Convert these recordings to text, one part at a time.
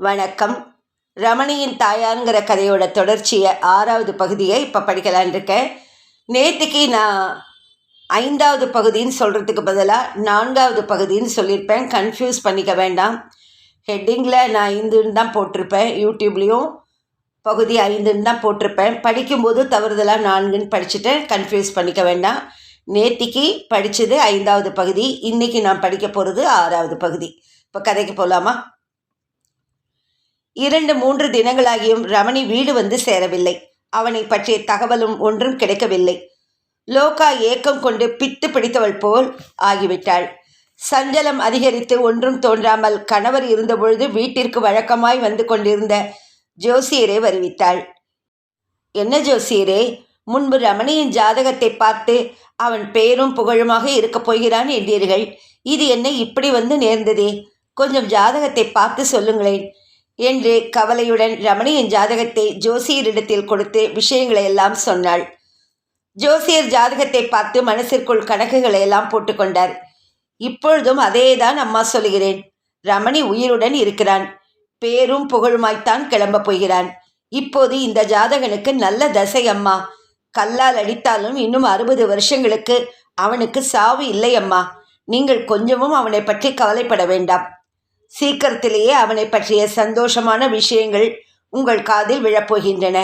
வணக்கம். ரமணியின் தாயாருங்கிற கதையோட தொடர்ச்சியை ஆறாவது பகுதியை இப்போ படிக்கலான் இருக்கேன். நேற்றுக்கு நான் ஐந்தாவது பகுதின்னு சொல்கிறதுக்கு பதிலாக நான்காவது பகுதின்னு சொல்லியிருப்பேன் கன்ஃபியூஸ் பண்ணிக்க வேண்டாம். ஹெட்டிங்கில் நான் ஐந்துன்னு தான் போட்டிருப்பேன். யூடியூப்லேயும் பகுதி ஐந்துன்னு தான் போட்டிருப்பேன். படிக்கும்போது தவறுதலாக நான்குன்னு படிச்சுட்டேன். கன்ஃபியூஸ் பண்ணிக்க வேண்டாம். நேத்திக்கு படித்தது ஐந்தாவது பகுதி. இன்றைக்கி நான் படிக்க போகிறது ஆறாவது பகுதி. இப்போ கதைக்கு போகலாமா இரண்டு மூன்று தினங்களாகியும் ரமணி வீடு வந்து சேரவில்லை. அவனை பற்றிய தகவலும் ஒன்றும் கிடைக்கவில்லை. லோகா ஏக்கம் கொண்டு பித்து பிடித்தவள் போல் ஆகிவிட்டாள். சஞ்சலம் அதிகரித்து ஒன்றும் தோன்றாமல் கணவர் இருந்தபொழுது வீட்டிற்கு வழக்கமாய் வந்து கொண்டிருந்த ஜோசியரை வருவித்தாள். என்ன ஜோசியரே முன்பு ரமணியின் ஜாதகத்தை பார்த்து அவன் பேரும் புகழுமாக இருக்கப் போகிறான் என்றீர்கள். இது என்ன இப்படி வந்து நேர்ந்ததே. கொஞ்சம் ஜாதகத்தை பார்த்து சொல்லுங்களேன். என்று கவலையுடன் ரமணியின் ஜாதகத்தை ஜோசியரிடத்தில் கொடுத்து விஷயங்களை எல்லாம் சொன்னாள். ஜோசியர் ஜாதகத்தை பார்த்து மனசிற்குள் கணக்குகளை எல்லாம் போட்டுக்கொண்டார். இப்பொழுதும் அதேதான் அம்மா சொல்கிறேன் ரமணி உயிருடன் இருக்கிறான். பேரும் புகழுமாய்த்தான் கிளம்பப் போகிறான். இப்போது இந்த ஜாதகனுக்கு நல்ல தசை அம்மா. கல்லால் அடித்தாலும் இன்னும் அறுபது வருஷங்களுக்கு அவனுக்கு சாவு இல்லை அம்மா. நீங்கள் கொஞ்சமும் அவனை பற்றி கவலைப்பட வேண்டாம். சீக்கிரத்திலேயே அவனை பற்றிய சந்தோஷமான விஷயங்கள் உங்கள் காதில் விழப்போகின்றன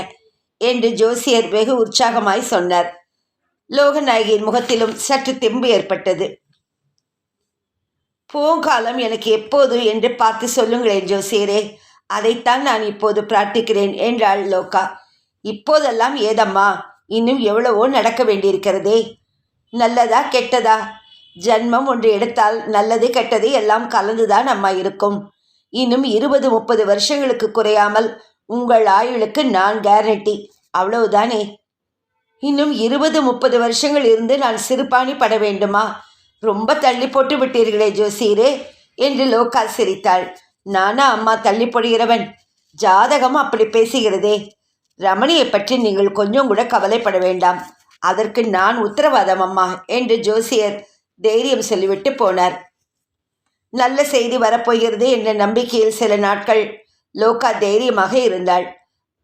என்று ஜோசியர் வெகு உற்சாகமாய் சொன்னார். லோகநாயகியின் முகத்திலும் சற்று தெம்பு ஏற்பட்டது. போங்காலம் எனக்கு எப்போது? என்று பார்த்து சொல்லுங்களேன் ஜோசியரே. அதைத்தான் நான் இப்போது பிரார்த்திக்கிறேன் என்றாள் லோகா. இப்போதெல்லாம் ஏதம்மா? இன்னும் எவ்வளவோ நடக்க வேண்டியிருக்கிறதே. நல்லதா கெட்டதா? ஜென்மம் ஒன்று எடுத்தால் நல்லது கெட்டது எல்லாம் கலந்துதான் அம்மா இருக்கும். இன்னும் இருபது முப்பது வருஷங்களுக்கு குறையாமல் உங்கள் ஆயுளுக்கு நான் கேரண்டி அவ்வளவுதானே? இன்னும் இருபது முப்பது வருஷங்கள் இருந்து நான் சிறுபாணி பட வேண்டுமா? ரொம்ப தள்ளி போட்டு விட்டீர்களே ஜோசியரே என்று லோகா சிரித்தாள். நானா அம்மா தள்ளி போடுகிறவன்? ஜாதகம் அப்படி பேசுகிறதே. ரமணியை பற்றி நீங்கள் கொஞ்சம் கூட கவலைப்பட வேண்டாம். அதற்கு நான் உத்தரவாதம் அம்மா என்று ஜோசியர் தைரியம் சொல்லிவிட்டு போனார். நல்ல செய்தி வரப்போகிறது என்ற நம்பிக்கையில் சில நாட்கள் லோகா தைரியமாக இருந்தாள்.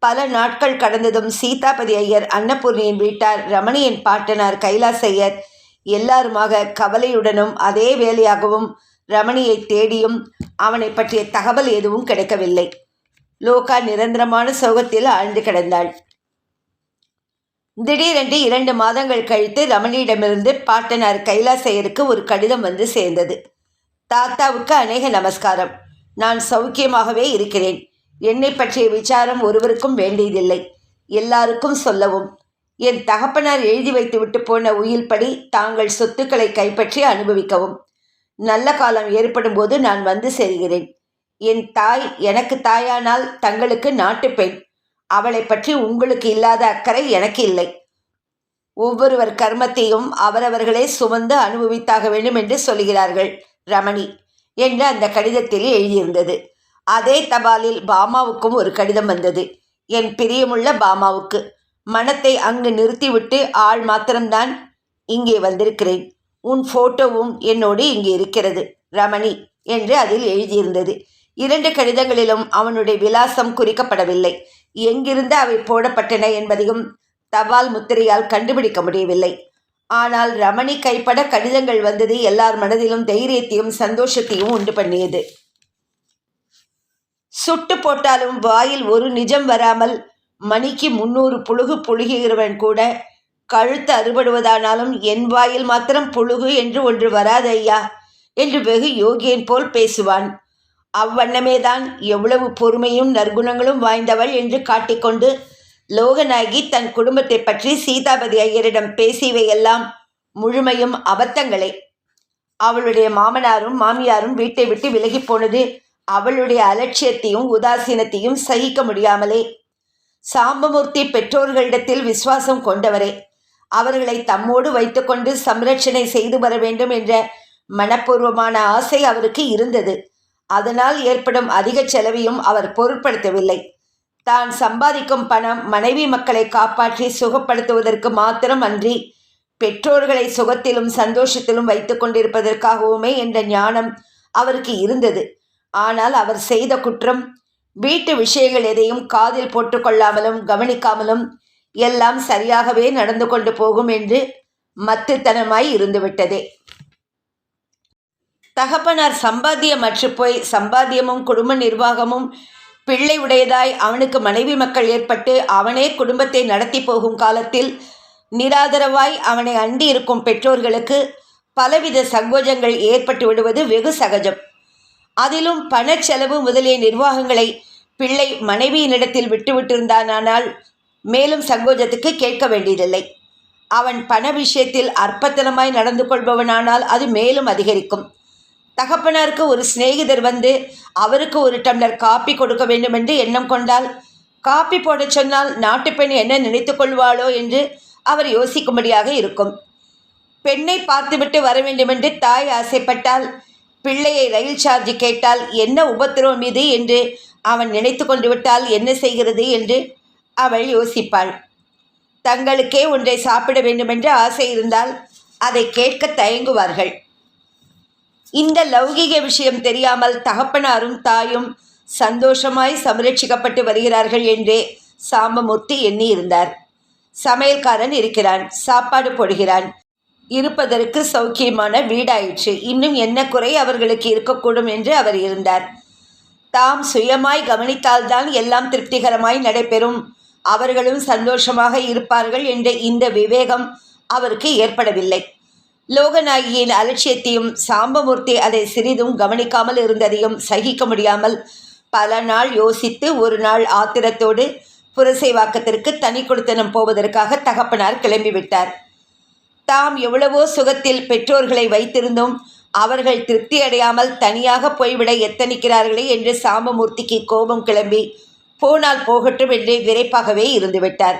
பல நாட்கள் கடந்ததும் சீதாபதி ஐயர் அன்னபூர்ணியின் வீட்டார் ரமணியின் பாட்டனார் கைலாஸ் ஐயர் எல்லாருமாக கவலையுடனும் அதே வேலையாகவும் ரமணியை தேடியும் அவனை பற்றிய தகவல் எதுவும் கிடைக்கவில்லை. லோகா நிரந்தரமான சோகத்தில் ஆழ்ந்து கிடந்தாள். திடீரென்று இரண்டு மாதங்கள் கழித்து ரமணியிடமிருந்து பாட்டனார் கைலாசையருக்கு ஒரு கடிதம் வந்து சேர்ந்தது. தாத்தாவுக்கு அநேக நமஸ்காரம். நான் சௌக்கியமாகவே இருக்கிறேன். என்னை பற்றிய விசாரம் ஒருவருக்கும் வேண்டியதில்லை. எல்லாருக்கும் சொல்லவும். என் தகப்பனார் எழுதி வைத்துவிட்டு போன உயில்படி தாங்கள் சொத்துக்களை கைப்பற்றி அனுபவிக்கவும். நல்ல காலம் ஏற்படும் போது நான் வந்து சேர்கிறேன். என் தாய் எனக்கு தாயானால் தங்களுக்கு நாட்டு பெண். அவளை பற்றி உங்களுக்கு இல்லாத அக்கறை எனக்கு இல்லை. ஒவ்வொருவர் கர்மத்தையும் அவரவர்களே சுமந்து அனுபவித்தாக வேண்டும் என்று சொல்கிறார்கள் ரமணி என்று அந்த கடிதத்தில் எழுதியிருந்தது. அதே தபாலில் பாமாவுக்கும் ஒரு கடிதம் வந்தது. என் பிரியமுள்ள பாமாவுக்கு மனத்தை அங்கு நிறுத்திவிட்டு ஆள் மாத்திரம்தான் இங்கே வந்திருக்கிறேன். உன் போட்டோவும் என்னோடு இங்கே இருக்கிறது ரமணி என்று அதில் எழுதியிருந்தது. இரண்டு கடிதங்களிலும் அவனுடைய விலாசம் குறிக்கப்படவில்லை. எங்கிருந்து அவை போடப்பட்டன என்பதையும் தபால் முத்திரையால் கண்டுபிடிக்க முடியவில்லை. ஆனால் ரமணி கைப்பட கடிதங்கள் வந்தது எல்லார் மனதிலும் தைரியத்தையும் சந்தோஷத்தையும் உண்டு பண்ணியது. சுட்டு போட்டாலும் வாயில் ஒரு நிஜம் வராமல் மணிக்கு முன்னூறு புழுகு புழுகுகிறவன் கூட கழுத்து அறுபடுவதானாலும் என் வாயில் மாத்திரம் புழுகு என்று ஒன்று வராதையா ஐயா என்று வெகு யோகியன் போல் பேசுவான். அவ்வண்ணமேதான் எவ்வளவு பொறுமையும் நற்குணங்களும் வாய்ந்தவள் என்று காட்டிக்கொண்டு லோகநாயகி தன் குடும்பத்தை பற்றி சீதாபதி ஐயரிடம் பேசியவையெல்லாம் முழுமையும் அபத்தங்களே. அவளுடைய மாமனாரும் மாமியாரும் வீட்டை விட்டு விலகி போனது அவளுடைய அலட்சியத்தையும் உதாசீனத்தையும் சகிக்க முடியாமலே. சாம்பமூர்த்தி பெற்றோர்களிடத்தில் விசுவாசம் கொண்டவரே அவர்களை தம்மோடு வைத்துக்கொண்டு சம்ரட்சணை செய்து வர வேண்டும் என்ற மனப்பூர்வமான ஆசை அவருக்கு இருந்தது. அதனால் ஏற்படும் அதிக செலவையும் அவர் பொருட்படுத்தவில்லை. தான் சம்பாதிக்கும் பணம் மனைவி மக்களை காப்பாற்றி சுகப்படுத்துவதற்கு மாத்திரம் அன்றி பெற்றோர்களை சுகத்திலும் சந்தோஷத்திலும் வைத்து கொண்டிருப்பதற்காகவுமே என்ற ஞானம் அவருக்கு இருந்தது. ஆனால் அவர் செய்த குற்றம் வீட்டு விஷயங்கள் எதையும் காதில் போட்டுக்கொள்ளாமலும் கவனிக்காமலும் எல்லாம் சரியாகவே நடந்து கொண்டு போகும் என்று மத்துத்தனமாய் இருந்துவிட்டதே. தகப்பனார் சம்பாத்தியமற்று போய் சம்பாத்தியமும் குடும்ப நிர்வாகமும் பிள்ளை உடையதாய் அவனுக்கு மனைவி மக்கள் ஏற்பட்டு அவனே குடும்பத்தை நடத்தி போகும் காலத்தில் நிராதரவாய் அவனை அண்டி இருக்கும் பெற்றோர்களுக்கு பலவித சங்கோஜங்கள் ஏற்பட்டு விடுவது வெகு சகஜம். அதிலும் பணச்செலவு முதலிய நிர்வாகங்களை பிள்ளை மனைவியினிடத்தில் விட்டுவிட்டிருந்தானால் மேலும் சங்கோஜத்துக்கு கேட்க வேண்டியதில்லை. அவன் பண விஷயத்தில் அற்பத்தனமாய் நடந்து கொள்பவனானால் அது மேலும் அதிகரிக்கும். தகப்பனாருக்கு ஒரு சிநேகிதர் வந்து அவருக்கு ஒரு டம்ளர் காப்பி கொடுக்க வேண்டும் என்று எண்ணம் கொண்டால் காப்பி போடச் சொன்னால் நாட்டுப்பெண் என்ன நினைத்து கொள்வாளோ என்று அவர் யோசிக்கும்படியாக இருக்கும். பெண்ணை பார்த்துவிட்டு வர வேண்டுமென்று தாய் ஆசைப்பட்டால் பிள்ளையை ரயில் சார்ஜ் கேட்டால் என்ன உபத்திரவம் இது என்று அவன் நினைத்து கொண்டு விட்டால் என்ன செய்கிறது என்று அவள் யோசிப்பாள். தங்களுக்கே ஒன்றை சாப்பிட வேண்டுமென்று ஆசை இருந்தால் அதை கேட்க தயங்குவார்கள். இந்த லௌகிக விஷயம் தெரியாமல் தகப்பனாரும் தாயும் சந்தோஷமாய் சமரட்சிக்கப்பட்டு வருகிறார்கள் என்றே சாம்பமூர்த்தி எண்ணி இருந்தார் சமையல்காரன் இருக்கிறான் சாப்பாடு போடுகிறான். இருப்பதற்கு சௌக்கியமான வீடாயிற்று. இன்னும் என்ன குறை அவர்களுக்கு இருக்கக்கூடும் என்று அவர் இருந்தார். தாம் சுயமாய் கவனித்தால்தான் எல்லாம் திருப்திகரமாய் நடைபெறும். அவர்களும் சந்தோஷமாக இருப்பார்கள் என்ற இந்த விவேகம் அவருக்கு ஏற்படவில்லை. லோகநாயகியின் அலட்சியத்தையும் சாம்பமூர்த்தி அதை சிறிதும் கவனிக்காமல் இருந்ததையும் சகிக்க முடியாமல் பல நாள் யோசித்து ஒரு நாள் ஆத்திரத்தோடு புரசைவாக்கத்திற்கு தனி கொடுத்தனம் போவதற்காக தகப்பனார் கிளம்பிவிட்டார் தாம் எவ்வளவோ சுகத்தில் பெற்றோர்களை வைத்திருந்தும் அவர்கள் திருப்தி அடையாமல் தனியாக போய்விட எத்தனிக்கிறார்களே என்று சாம்பமூர்த்திக்கு கோபம் கிளம்பி போனால் போகட்டும் என்று விரைப்பாகவே இருந்துவிட்டார்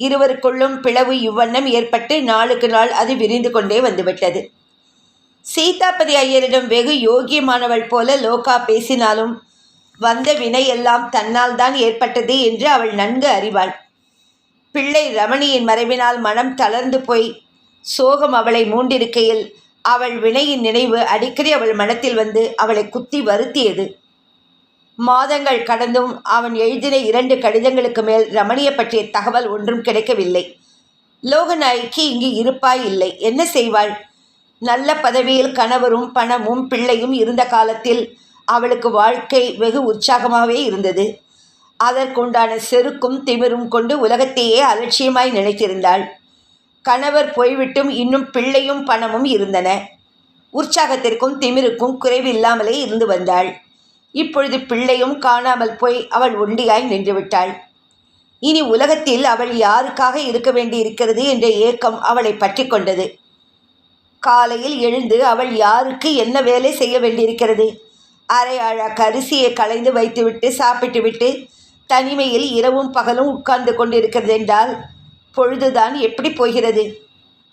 இருவருக்குள்ளும் பிளவு இவ்வண்ணம் ஏற்பட்டு நாளுக்கு நாள் அது விரிந்து கொண்டே வந்துவிட்டது. சீதாபதி ஐயரிடம் வெகு யோகியமானவள் போல லோகா பேசினாலும் வந்த வினை எல்லாம் தன்னால் தான் ஏற்பட்டது என்று அவள் நன்கு அறிவாள். பிள்ளை ரமணியின் மறைவினால் மனம் தளர்ந்து போய் சோகம் அவளை மூண்டிருக்கையில் அவள் வினையின் நினைவு அடிக்கடி அவள் மனத்தில் வந்து அவளை குத்தி வருத்தியது. மாதங்கள் கடந்தும் அவன் எழுதின இரண்டு கடிதங்களுக்கு மேல் ரமணியை பற்றிய தகவல் ஒன்றும் கிடைக்கவில்லை. லோகநாய்க்கு இங்கு இருப்பாய் இல்லை. என்ன செய்வாள்? நல்ல பதவியில் கணவரும் பணமும் பிள்ளையும் இருந்த காலத்தில் அவளுக்கு வாழ்க்கை வெகு உற்சாகமாகவே இருந்தது. அதற்குண்டான செருக்கும் திமிரும் கொண்டு உலகத்தையே அலட்சியமாய் நினைத்திருந்தாள். கணவர் போய்விட்டும் இன்னும் பிள்ளையும் பணமும் இருந்தன. உற்சாகத்திற்கும் திமிருக்கும் குறைவில்லாமலே இருந்து வந்தாள். இப்பொழுது பிள்ளையும் காணாமல் போய் அவள் ஒண்டியாய் நின்றுவிட்டாள். இனி உலகத்தில் அவள் யாருக்காக இருக்க வேண்டி இருக்கிறது என்ற ஏக்கம் அவளை பற்றி கொண்டது. காலையில் எழுந்து அவள் யாருக்கு என்ன வேலை செய்ய வேண்டியிருக்கிறது? அரை அழாக்கு அரிசியை களைந்து வைத்துவிட்டு சாப்பிட்டுவிட்டு தனிமையில் இரவும் பகலும் உட்கார்ந்து கொண்டிருக்கிறது என்றால் பொழுதுதான் எப்படி போகிறது?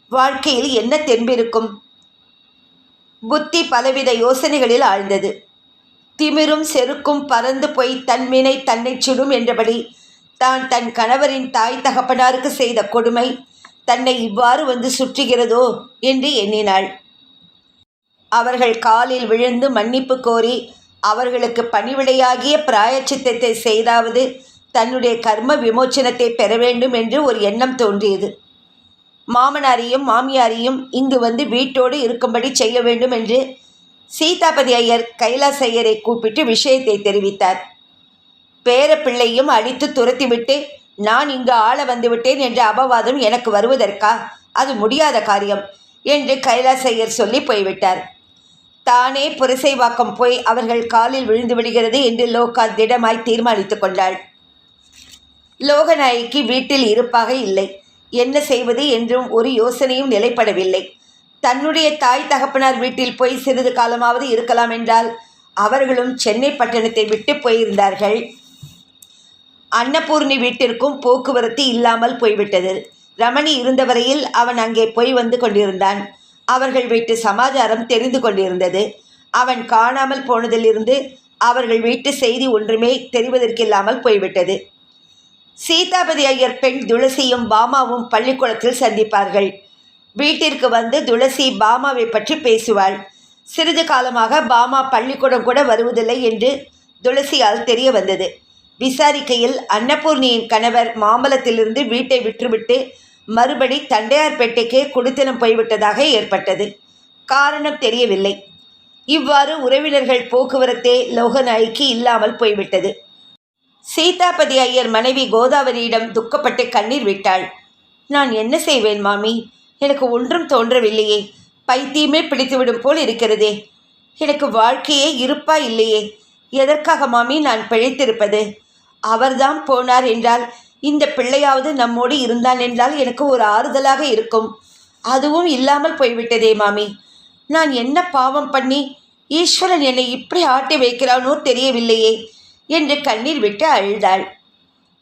வாழ்க்கையில் என்ன தெம்பிருக்கும் புத்தி பலவித யோசனைகளில் ஆழ்ந்தது. திமிரும் செருக்கும் பறந்து போய் தன்மினை தன்னை சுடும் என்றபடி தான் தன் கணவரின் தாய் தகப்பனாருக்கு செய்த கொடுமை தன்னை இவ்வாறு வந்து சுற்றுகிறதோ என்று எண்ணினாள். அவர்கள் காலில் விழுந்து மன்னிப்பு கோரி அவர்களுக்கு பணிவிடையாகிய பிராயச்சித்தத்தை செய்தாவது தன்னுடைய கர்ம விமோச்சனத்தை பெற வேண்டும் என்று ஒரு எண்ணம் தோன்றியது. மாமனாரையும் மாமியாரையும் இங்கு வந்து வீட்டோடு இருக்கும்படி செய்ய வேண்டும் என்று சீதாபதி ஐயர் கைலாஸ் ஐயரை கூப்பிட்டு விஷயத்தை தெரிவித்தார். பேரப்பிள்ளையும் அடித்து துரத்திவிட்டு நான் இங்கு ஆள வந்துவிட்டேன் என்ற அபவாதம் எனக்கு வருவதற்கா? அது முடியாத காரியம் என்று கைலாசையர் சொல்லி போய்விட்டார். தானே புரசைவாக்கம் போய் அவர்கள் காலில் விழுந்து விடுகிறது என்று லோகா திடமாய் தீர்மானித்து கொண்டாள். லோகநாயகி வீட்டில் இருப்பாக இல்லை. என்ன செய்வது என்றும் ஒரு யோசனையும் நிலைப்படவில்லை. தன்னுடைய தாய் தகப்பனார் வீட்டில் போய் சிறிது காலமாவது இருக்கலாம் என்றால் அவர்களும் சென்னை பட்டணத்தை விட்டு போயிருந்தார்கள். அன்னபூர்ணி வீட்டிற்கும் போக்குவரத்து இல்லாமல் போய்விட்டது. ரமணி இருந்தவரையில் அவன் அங்கே போய் வந்து கொண்டிருந்தான். அவர்கள் வீட்டு சமாச்சாரம் தெரிந்து கொண்டிருந்தது. அவன் காணாமல் போனதிலிருந்து அவர்கள் வீட்டு செய்தி ஒன்றுமே தெரிவதற்கில்லாமல் போய்விட்டது. சீதாபதி ஐயர் பெண் துளசியும் பாமாவும் பள்ளிக்கூடத்தில் சந்திப்பார்கள். வீட்டிற்கு வந்து துளசி பாமாவை பற்றி பேசுவாள். சிறிது காலமாக பாமா பள்ளிக்கூடம் கூட வருவதில்லை என்று துளசியால் தெரிய வந்தது. விசாரிக்கையில் அன்னபூர்ணியின் கணவர் மாம்பலத்திலிருந்து வீட்டை விற்றுவிட்டு மறுபடி தண்டையார்பேட்டைக்கே குடித்தனம் போய்விட்டதாக ஏற்பட்டது. காரணம் தெரியவில்லை. இவ்வாறு உறவினர்கள் போக்குவரத்தே லோகநாய்க்கு இல்லாமல் போய்விட்டது. சீதாபதி ஐயர் மனைவி கோதாவரியிடம் துக்கப்பட்டு கண்ணீர் விட்டாள். நான் என்ன செய்வேன் மாமி? எனக்கு ஒன்றும் தோன்றவில்லையே. பைத்தியமே பிடித்துவிடும் போல் இருக்கிறதே. எனக்கு வாழ்க்கையே இருப்பா இல்லையே. எதற்காக மாமி நான் பிழைத்திருப்பது? அவர்தான் போனார் என்றால் இந்த பிள்ளையாவது நம்மோடு இருந்தான் என்றால் எனக்கு ஒரு ஆறுதலாக இருக்கும். அதுவும் இல்லாமல் போய்விட்டதே மாமி. நான் என்ன பாவம் பண்ணி ஈஸ்வரன் என்னை இப்படி ஆட்டி வைக்கிறானோ தெரியவில்லையே என்று கண்ணீர் விட்டு அழுதாள்.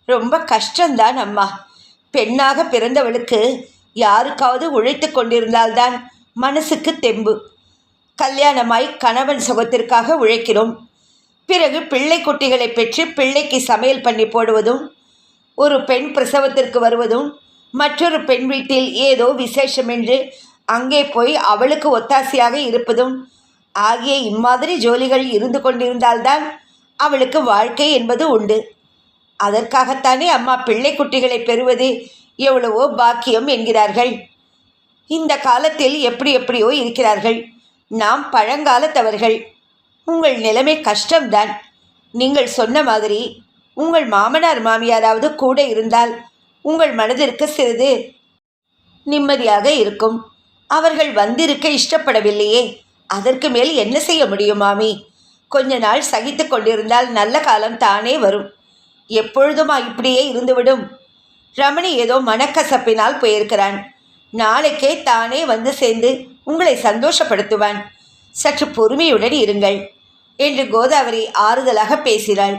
ரொம்ப கஷ்டம்தான் அம்மா. பெண்ணாக பிறந்தவளுக்கு யாருக்காவது உழைத்து கொண்டிருந்தால்தான் மனசுக்கு தெம்பு. கல்யாணமாய் கணவன் சுகத்திற்காக உழைக்கிறோம். பிறகு பிள்ளை குட்டிகளை பெற்று பிள்ளைக்கு சமையல் பண்ணி போடுவதும் ஒரு பெண் பிரசவத்திற்கு வருவதும் மற்றொரு பெண் வீட்டில் ஏதோ விசேஷம் என்று அங்கே போய் அவளுக்கு ஒத்தாசையாக இருப்பதும் ஆகிய இம்மாதிரி ஜோலிகள் இருந்து கொண்டிருந்தால்தான் அவளுக்கு வாழ்க்கை என்பது உண்டு. அதற்காகத்தானே அம்மா பிள்ளை குட்டிகளை பெறுவது எவ்வளவோ பாக்கியம் என்கிறார்கள். இந்த காலத்தில் எப்படி எப்படியோ இருக்கிறார்கள். நாம் பழங்காலத்தவர்கள். உங்கள் நிலைமை கஷ்டம்தான். நீங்கள் சொன்ன மாதிரி உங்கள் மாமனார் மாமியாராவது கூட இருந்தால் உங்கள் மனதிற்கு சிறிது நிம்மதியாக இருக்கும். அவர்கள் வந்திருக்க இஷ்டப்படவில்லையே. அதற்கு மேல் என்ன செய்ய முடியும் மாமி? கொஞ்ச நாள் சகித்து கொண்டிருந்தால் நல்ல காலம் தானே வரும். எப்பொழுதுமா இப்படியே இருந்துவிடும்? ரமணி ஏதோ மனக்கசப்பினால் போயிருக்கிறான். நாளைக்கே தானே வந்து சேர்ந்து உங்களை சந்தோஷப்படுத்துவான். சற்று பொறுமையுடன் இருங்கள் என்று கோதாவரி ஆறுதலாக பேசினாள்.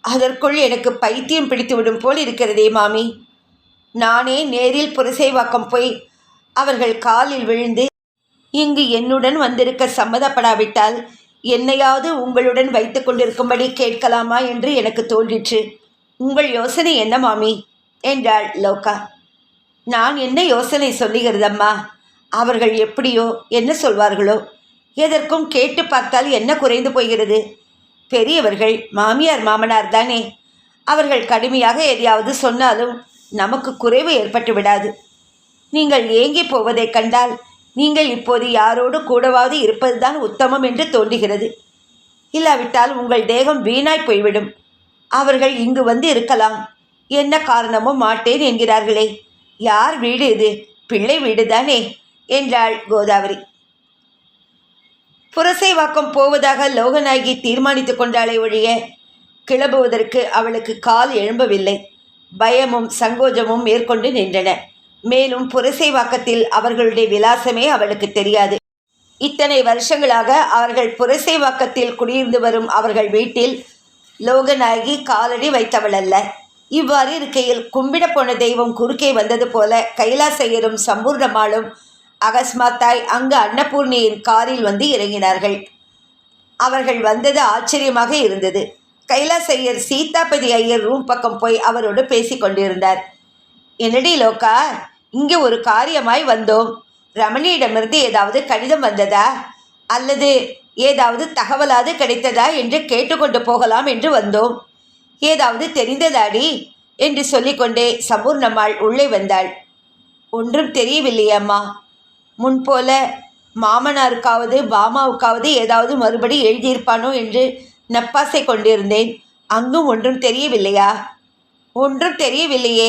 அதற்குள் எனக்கு பைத்தியம் பிடித்துவிடும் போல் இருக்கிறதே மாமி. நானே நேரில் புரசைவாக்கம் போய் அவர்கள் காலில் விழுந்து இங்கு என்னுடன் வந்திருக்க சம்மதப்படாவிட்டால் என்னையாவது உங்களுடன் வைத்து கொண்டிருக்கும்படி கேட்கலாமா என்று எனக்கு தோன்றிற்று. உங்கள் யோசனை என்ன மாமி? என்றாள் லோகா. நான் என்ன யோசனை சொல்லுகிறதம்மா? அவர்கள் எப்படியோ என்ன சொல்வார்களோ? எதற்கும் கேட்டு பார்த்தால் என்ன குறைந்து போகிறது? பெரியவர்கள் மாமியார் மாமனார் தானே. அவர்கள் கடுமையாக எதையாவது சொன்னாலும் நமக்கு குறைவு ஏற்பட்டு விடாது. நீங்கள் ஏங்கி போவதைக் கண்டால் நீங்கள் இப்போது யாரோடு கூடவாவது இருப்பதுதான் உத்தமம் என்று தோன்றுகிறது. இல்லாவிட்டால் உங்கள் தேகம் வீணாய் போய்விடும். அவர்கள் இங்கு வந்து இருக்கலாம். என்ன காரணமோ மாட்டேன் என்கிறார்களே. யார் வீடு இது? பிள்ளை வீடு தானே? என்றாள் கோதாவரி. புரசைவாக்கம் போவதாக லோகநாயகி தீர்மானித்து கொண்டாலே ஒழிய கிளம்புவதற்கு அவளுக்கு கால் எழும்பவில்லை. பயமும் சங்கோஜமும் மேற்கொண்டு நின்றன. மேலும் புரசைவாக்கத்தில் அவர்களுடைய விலாசமே அவளுக்கு தெரியாது. இத்தனை வருஷங்களாக அவர்கள் புரசைவாக்கத்தில் குடியிருந்து வரும் அவர்கள் வீட்டில் லோகநாயகி காலடி வைத்தவள் அல்ல இவ்வாறு இருக்கையில் கும்பிட போன தெய்வம் குறுக்கே வந்தது போல கைலாசையரும் சம்பூர்ணமாலும் அகஸ்மாத்தாய் அங்கு அன்னபூர்ணியின் காரில் வந்து இறங்கினார்கள். அவர்கள் வந்தது ஆச்சரியமாக இருந்தது. கைலாசையர் சீதாபதி ஐயர் ரூம் பக்கம் போய் அவரோடு பேசிக் கொண்டிருந்தார். என்னடி லோக்கா இங்கே ஒரு காரியமாய் வந்தோம். ரமணியிடமிருந்து ஏதாவது கடிதம் வந்ததா? அல்லது ஏதாவது தகவலாவது கிடைத்ததா என்று கேட்டுக்கொண்டு போகலாம் என்று வந்தோம். ஏதாவது தெரிந்ததாடி? என்று சொல்லிக்கொண்டே சம்பூர்ணம்மாள் உள்ளே வந்தாள். ஒன்றும் தெரியவில்லையே அம்மா. முன்போல மாமனாருக்காவது பாமாவுக்காவது ஏதாவது மறுபடி எழுதியிருப்பானோ என்று நப்பாசை கொண்டிருந்தேன். அங்கும் ஒன்றும் தெரியவில்லையா? ஒன்றும் தெரியவில்லையே.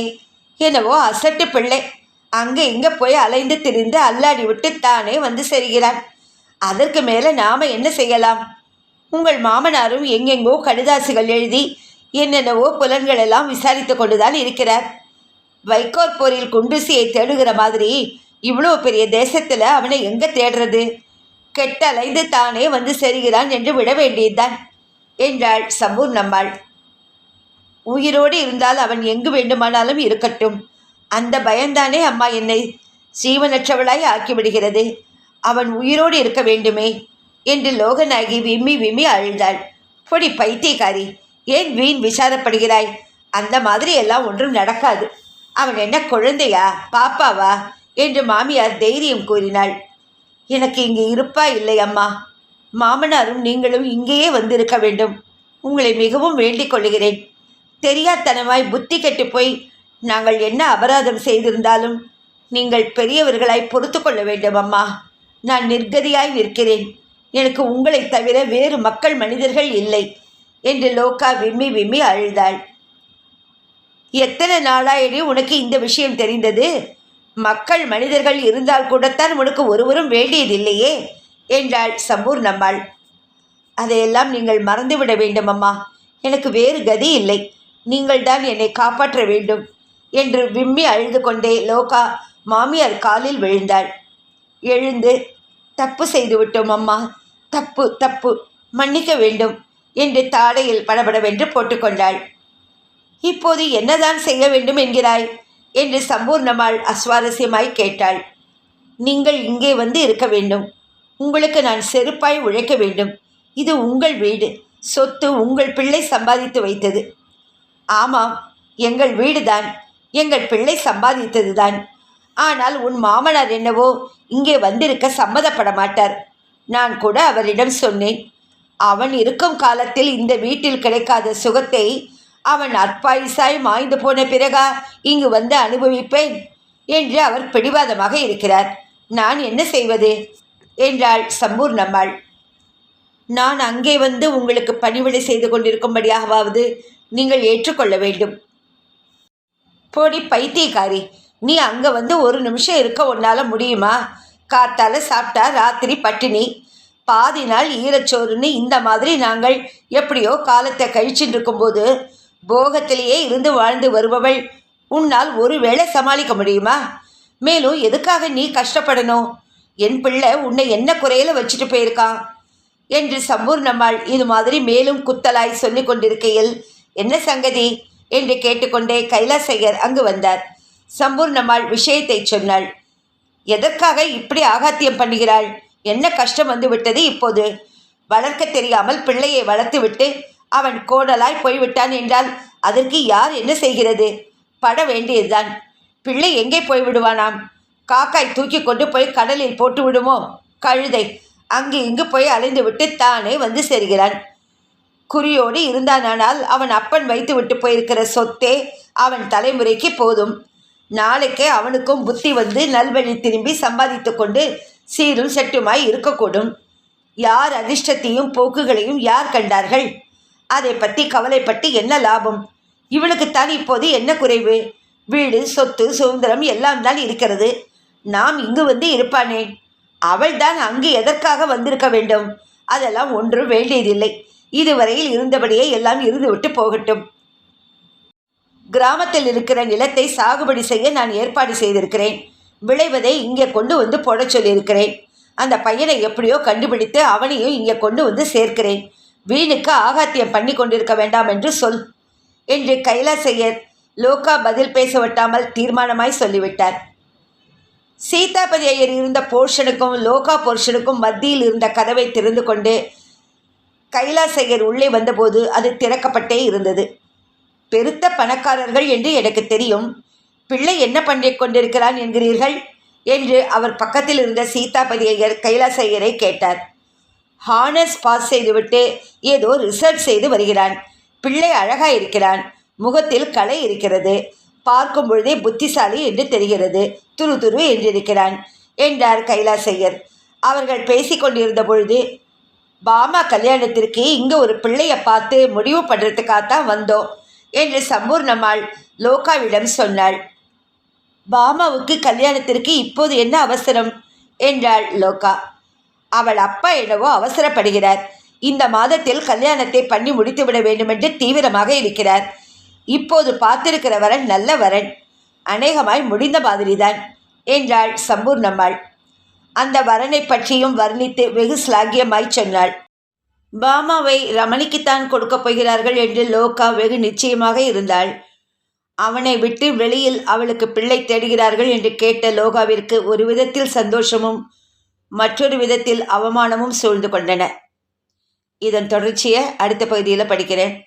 என்னவோ அசட்டு பிள்ளை. அங்கே இங்கே போய் அலைந்து திரிந்து அல்லாடி விட்டு தானே வந்து செல்கிறான். அதற்கு மேலே நாம் என்ன செய்யலாம்? உங்கள் மாமனாரும் எங்கெங்கோ கடிதாசுகள் எழுதி என்னென்னவோ புலன்களெல்லாம் விசாரித்து கொண்டுதான் இருக்கிறார். வைக்கோற் போரில் குண்டுசியை தேடுகிற மாதிரி இவ்வளோ பெரிய தேசத்தில் அவனை எங்கே தேடுறது? கெட்டலைந்து தானே வந்து செல்கிறான் என்று விட வேண்டியதுதான் என்றாள் சம்பூர்ணம்மாள் உயிரோடு இருந்தால் அவன் எங்கு வேண்டுமானாலும் இருக்கட்டும். அந்த பயம்தானே அம்மா என்னை ஜீவனற்றவளாய் ஆக்கிவிடுகிறது. அவன் உயிரோடு இருக்க வேண்டுமே என்று லோகநாயகி விம்மி விம்மி அழுந்தாள் பொடி பைத்தியக்காரி ஏன் வீண் விசாரப்படுகிறாய்? அந்த மாதிரி எல்லாம் ஒன்றும் நடக்காது. அவன் என்ன குழந்தையா பாப்பாவா? என்று மாமியார் தைரியம் கூறினாள். எனக்கு இங்கு இருப்பா இல்லை அம்மா. மாமனாரும் நீங்களும் இங்கேயே வந்திருக்க வேண்டும். உங்களை மிகவும் வேண்டிக் கொள்கிறேன். தெரியாத்தனமாய் புத்தி கெட்டு போய் நாங்கள் என்ன அபராதம் செய்திருந்தாலும் நீங்கள் பெரியவர்களாய் பொறுத்து கொள்ள வேண்டும் அம்மா. நான் நிர்கதியாய் இருக்கிறேன் எனக்கு உங்களைத் தவிர வேறு மக்கள் மனிதர்கள் இல்லை. என்று லோகா விம்மி விம்மி அழுதாள். எத்தனை நாளாயிடி உனக்கு இந்த விஷயம் தெரிந்தது? மக்கள் மனிதர்கள் இருந்தால் கூடத்தான் உனக்கு ஒருவரும் வேண்டியதில்லையே என்றாள் சம்பூர்ணம்மாள் அதையெல்லாம் நீங்கள் மறந்துவிட வேண்டும் அம்மா. எனக்கு வேறு கதி இல்லை. நீங்கள்தான் என்னை காப்பாற்ற வேண்டும் என்று விம்மி அழுது கொண்டே லோகா மாமியார் காலில் விழுந்தாள். எழுந்து தப்பு செய்துவிட்டோம் அம்மா. தப்பு தப்பு. மன்னிக்க வேண்டும். என்று தாடையில் படபடவென்று போட்டுக்கொண்டாள். இப்போது என்னதான் செய்ய வேண்டும் என்கிறாய்? என்று சம்பூர்ணமாள் அஸ்வாரஸ்யமாய் கேட்டாள். நீங்கள் இங்கே வந்து இருக்க வேண்டும். உங்களுக்கு நான் செருப்பாய் உழைக்க வேண்டும். இது உங்கள் வீடு. சொத்து உங்கள் பிள்ளை சம்பாதித்து வைத்தது. ஆமாம் எங்கள் வீடுதான். எங்கள் பிள்ளை சம்பாதித்தது தான் ஆனால் உன் மாமனார் என்னவோ இங்கே வந்திருக்க சம்மதப்பட மாட்டார் நான் கூட அவரிடம் சொன்னேன். அவன் இருக்கும் காலத்தில் இந்த வீட்டில் கிடைக்காத சுகத்தை அவன் அற்பாயுசாய் மாய்ந்து போன பிறகா இங்கு வந்து அனுபவிப்பேன் என்று அவர் பிடிவாதமாக இருக்கிறார். நான் என்ன செய்வது? என்றாள் சம்பூர்ணம்மாள் நான் அங்கே வந்து உங்களுக்கு பணிவிடை செய்து கொண்டிருக்கும்படியாகவாவது நீங்கள் ஏற்றுக்கொள்ள வேண்டும். போடி பைத்தியக்காரி நீ அங்கே வந்து ஒரு நிமிஷம் இருக்க உன்னால் முடியுமா? காத்தால சாப்பிட்டா ராத்திரி பட்டினி. பாதி நாள் ஈரச்சோறுன்னு இந்த மாதிரி நாங்கள் எப்படியோ காலத்தை கழிச்சுட்டு இருக்கும்போது போகத்திலேயே இருந்து வாழ்ந்து வருபவள் உன்னால் ஒரு வேளை சமாளிக்க முடியுமா? மேலும் எதுக்காக நீ கஷ்டப்படணும்? என் பிள்ளை உன்னை என்ன குறையில வச்சுட்டு போயிருக்கான் என்று சம்பூர்ணம்மாள் இது மாதிரி மேலும் குத்தலாய் சொல்லி கொண்டிருக்கையில் என்ன சங்கதி? என்று கேட்டுக்கொண்டே கைலாசையர் அங்கு வந்தார். சம்பூர்ணம்மாள் விஷயத்தை சொன்னாள். எதற்காக இப்படி ஆகாத்தியம் பண்ணுகிறாள்? என்ன கஷ்டம் வந்து விட்டது இப்போது? வளர்க்க தெரியாமல் பிள்ளையை வளர்த்துவிட்டு அவன் கோடலாய் போய்விட்டான் என்றால் அதற்கு யார் என்ன செய்கிறது? பட வேண்டியதுதான். பிள்ளை எங்கே போய்விடுவானாம் காக்காய் தூக்கி கொண்டு போய் கடலில் போட்டு விடுமோ? கழுதை அங்கு இங்கு போய் அலைந்து விட்டு தானே வந்து சேர்கிறான். குறியோடு இருந்தானால் அவன் அப்பன் வைத்து விட்டு போயிருக்கிற சொத்தே அவன் தலைமுறைக்கு போதும். நாளைக்கே அவனுக்கும் புத்தி வந்து நல்வழி திரும்பி சம்பாதித்து கொண்டு சீரும் செட்டுமாய் இருக்கக்கூடும். யார் அதிர்ஷ்டத்தையும் போக்குகளையும் யார் கண்டார்கள்? அதை பற்றி கவலைப்பட்டு என்ன லாபம்? இவளுக்குத்தான் இப்போது என்ன குறைவு? வீடு சொத்து சுதந்திரம் எல்லாம் தான் இருக்கிறது. நாம் இங்கு வந்து இருப்பானே? அவள் தான் அங்கு எதற்காக வந்திருக்க வேண்டும்? அதெல்லாம் ஒன்றும் வேண்டியதில்லை. இதுவரையில் இருந்தபடியே எல்லாம் இருந்துவிட்டு போகட்டும். கிராமத்தில் இருக்கிற நிலத்தை சாகுபடி செய்ய நான் ஏற்பாடு செய்திருக்கிறேன். விளைவதை இங்கே கொண்டு வந்து போட சொல்லியிருக்கிறேன். அந்த பையனை எப்படியோ கண்டுபிடித்து அவனையும் இங்கே கொண்டு வந்து சேர்க்கிறேன். வீணுக்கு ஆகாத்தியம் பண்ணி கொண்டிருக்க வேண்டாம் என்று சொல் என்று கைலாசையர் லோகா பதில் பேச விட்டாமல் தீர்மானமாய் சொல்லிவிட்டார். சீதாபதி ஐயர் இருந்த போர்ஷனுக்கும் லோகா போர்ஷனுக்கும் மத்தியில் இருந்த கதவை திறந்து கொண்டு கைலாசையர் உள்ளே வந்தபோது அது திறக்கப்பட்டே இருந்தது. பெருத்த பணக்காரர்கள் என்று எனக்கு தெரியும். பிள்ளை என்ன பண்ணி கொண்டிருக்கிறான் என்கிறீர்கள்? என்று அவர் பக்கத்தில் இருந்த சீதாபதி ஐயர் கைலாசையரை கேட்டார். ஹானஸ் பாஸ் செய்துவிட்டு ஏதோ ரிசர்ச் செய்து வருகிறான். பிள்ளை அழகாக இருக்கிறான். முகத்தில் கலை இருக்கிறது. பார்க்கும் பொழுதே புத்திசாலி என்று தெரிகிறது. துரு துரு என்றிருக்கிறான் என்றார் கைலாசையர். அவர்கள் பேசிக்கொண்டிருந்த பொழுது பாமா கல்யாணத்திற்கு இங்கே ஒரு பிள்ளையை பார்த்து முடிவு பண்ணுறதுக்காகத்தான் வந்தோம் என்று சம்பூர்ணம்மாள் லோகாவிடம் சொன்னாள். பாமாவுக்கு கல்யாணத்திற்கு இப்போது என்ன அவசரம்? என்றாள் லோகா. அவள் அப்பா என்னவோ அவசரப்படுகிறார். இந்த மாதத்தில் கல்யாணத்தை பண்ணி முடித்துவிட வேண்டுமென்று தீவிரமாக இருக்கிறார். இப்போது பார்த்திருக்கிற வரன் நல்ல வரன். அநேகமாய் முடிந்த மாதிரிதான் என்றாள் சம்பூர்ணம்மாள். அந்த வரனை பற்றியும் வர்ணித்து வெகு ஸ்லாகியமாய் சொன்னாள். பாமாவை ரமணிக்குத்தான் கொடுக்கப் போகிறார்கள் என்று லோகா வெகு நிச்சயமாக இருந்தாள். அவனை விட்டு வெளியில் அவளுக்கு பிள்ளை தேடுகிறார்கள் என்று கேட்ட லோகாவிற்கு ஒரு விதத்தில் சந்தோஷமும் மற்றொரு விதத்தில் அவமானமும் சூழ்ந்து கொண்டன. இதன் தொடர்ச்சியை அடுத்த பகுதியில் படிக்கிறேன்.